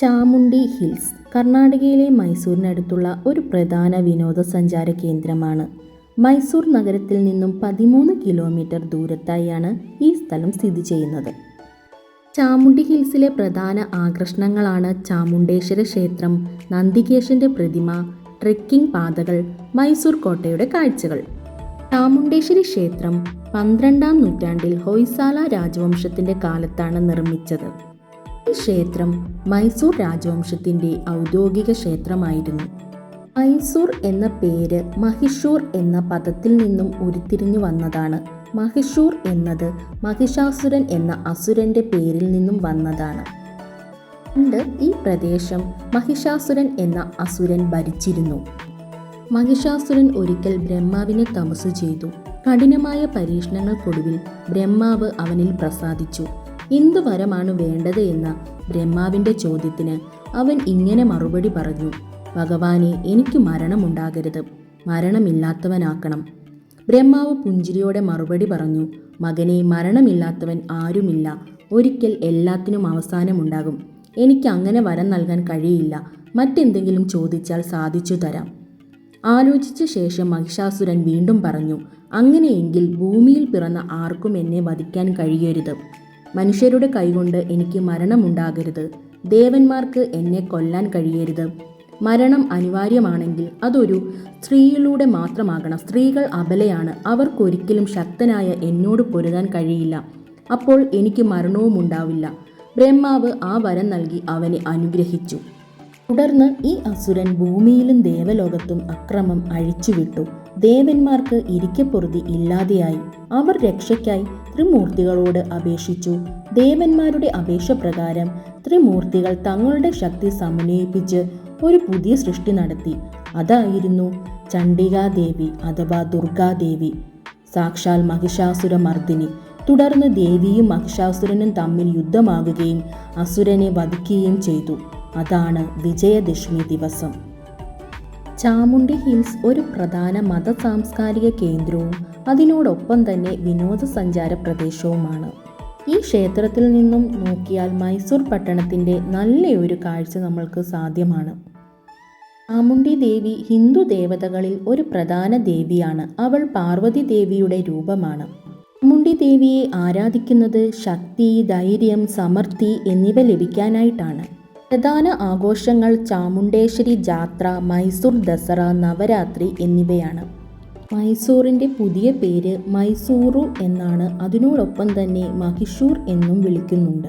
Chamundi hills കർണാടകയിലെ മൈസൂരിനടുത്തുള്ള ഒരു പ്രധാന വിനോദസഞ്ചാര കേന്ദ്രമാണ്. മൈസൂർ നഗരത്തിൽ നിന്നും പതിമൂന്ന് കിലോമീറ്റർ ദൂരത്തായാണ് ഈ സ്ഥലം സ്ഥിതി ചെയ്യുന്നത്. ചാമുണ്ടി ഹിൽസിലെ പ്രധാന ആകർഷണങ്ങളാണ് ചാമുണ്ടേശ്വര ക്ഷേത്രം നന്ദികേശന്റെ പ്രതിമ ട്രെക്കിംഗ് പാതകൾ മൈസൂർ കോട്ടയുടെ കാഴ്ചകൾ. ചാമുണ്ടേശ്വരി ക്ഷേത്രം പന്ത്രണ്ടാം നൂറ്റാണ്ടിൽ ഹൊയ്സാല രാജവംശത്തിന്റെ കാലത്താണ് നിർമ്മിച്ചത്. ഈ ക്ഷേത്രം മൈസൂർ രാജവംശത്തിന്റെ ഔദ്യോഗിക ക്ഷേത്രമായിരുന്നു. മൈസൂർ എന്ന പേര് മഹിഷൂർ എന്ന പദത്തിൽ നിന്നും ഉരുത്തിരിഞ്ഞു വന്നതാണ്. മഹിഷൂർ എന്നത് മഹിഷാസുരൻ എന്ന അസുരന്റെ പേരിൽ നിന്നും വന്നതാണ്. പണ്ട് ഈ പ്രദേശം മഹിഷാസുരൻ എന്ന അസുരൻ ഭരിച്ചിരുന്നു. മഹിഷാസുരൻ ഒരിക്കൽ ബ്രഹ്മാവിനെ തമസ് ചെയ്തു. കഠിനമായ പരീക്ഷണങ്ങൾക്കൊടുവിൽ ബ്രഹ്മാവ് അവനിൽ പ്രസാദിച്ചു. എന്തു വരമാണ് വേണ്ടത് എന്ന ബ്രഹ്മാവിന്റെ ചോദ്യത്തിന് അവൻ ഇങ്ങനെ മറുപടി പറഞ്ഞു ഭഗവാനെ എനിക്ക് മരണമുണ്ടാകരുത്. മരണമില്ലാത്തവനാക്കണം. ബ്രഹ്മാവ് പുഞ്ചിരിയോടെ മറുപടി പറഞ്ഞു മകനെ മരണമില്ലാത്തവൻ ആരുമില്ല. ഒരിക്കൽ എല്ലാത്തിനും അവസാനമുണ്ടാകും. എനിക്ക് അങ്ങനെ വരം നൽകാൻ കഴിയില്ല. മറ്റെന്തെങ്കിലും ചോദിച്ചാൽ സാധിച്ചു തരാം. ആലോചിച്ച ശേഷം മഹിഷാസുരൻ വീണ്ടും പറഞ്ഞു അങ്ങനെയെങ്കിൽ ഭൂമിയിൽ പിറന്ന ആർക്കും എന്നെ വധിക്കാൻ കഴിയരുത്. മനുഷ്യരുടെ കൈകൊണ്ട് എനിക്ക് മരണമുണ്ടാകരുത്. ദേവന്മാർക്ക് എന്നെ കൊല്ലാൻ കഴിയരുത്. മരണം അനിവാര്യമാണെങ്കിൽ അതൊരു സ്ത്രീയിലൂടെ മാത്രമാകണം. സ്ത്രീകൾ അബലയാണ്. അവർക്കൊരിക്കലും ശക്തനായ എന്നോട് പൊരുതാൻ കഴിയില്ല. അപ്പോൾ എനിക്ക് മരണവും ഉണ്ടാവില്ല. ബ്രഹ്മാവ് ആ വരം നൽകി അവനെ അനുഗ്രഹിച്ചു. തുടർന്ന് ഈ അസുരൻ ഭൂമിയിലും ദേവലോകത്തും അക്രമം അഴിച്ചുവിട്ടു. ദേവന്മാർക്ക് ഇരിക്കപ്പൊറുതി ഇല്ലാതെയായി അവർ രക്ഷയ്ക്കായി ത്രിമൂർത്തികളോട് അപേക്ഷിച്ചു. ദേവന്മാരുടെ അപേക്ഷ പ്രകാരം ത്രിമൂർത്തികൾ തങ്ങളുടെ ശക്തി സമന്വയിപ്പിച്ച് ഒരു പുതിയ സൃഷ്ടി നടത്തി. അതായിരുന്നു ചണ്ഡികാദേവി അഥവാ ദുർഗാദേവി. സാക്ഷാൽ മഹിഷാസുര മർദ്ദിനി തുടർന്ന് ദേവിയും മഹിഷാസുരനും തമ്മിൽ യുദ്ധമാകുകയും അസുരനെ വധിക്കുകയും ചെയ്തു. അതാണ് വിജയദശമി ദിവസം. ചാമുണ്ഡി ഹിൽസ് ഒരു പ്രധാന മത സാംസ്കാരിക കേന്ദ്രവും അതിനോടൊപ്പം തന്നെ വിനോദസഞ്ചാര പ്രദേശവുമാണ്. ഈ ക്ഷേത്രത്തിൽ നിന്നും നോക്കിയാൽ മൈസൂർ പട്ടണത്തിന്റെ നല്ലൊരു കാഴ്ച നമ്മൾക്ക് സാധ്യമാണ്. ചാമുണ്ടി ദേവി ഹിന്ദു ദേവതകളിൽ ഒരു പ്രധാന ദേവിയാണ്. അവൾ പാർവതി ദേവിയുടെ രൂപമാണ്. ചാമുണ്ടി ദേവിയെ ആരാധിക്കുന്നത് ശക്തി ധൈര്യം സമൃദ്ധി എന്നിവ ലഭിക്കാനായിട്ടാണ്. പ്രധാന ആഘോഷങ്ങൾ ചാമുണ്ടേശ്വരി ജാത്ര മൈസൂർ ദസറ നവരാത്രി എന്നിവയാണ്. മൈസൂറിന്റെ പുതിയ പേര് മൈസൂറു എന്നാണ്. അതിനോടൊപ്പം തന്നെ മഹിഷൂർ എന്നും വിളിക്കുന്നുണ്ട്.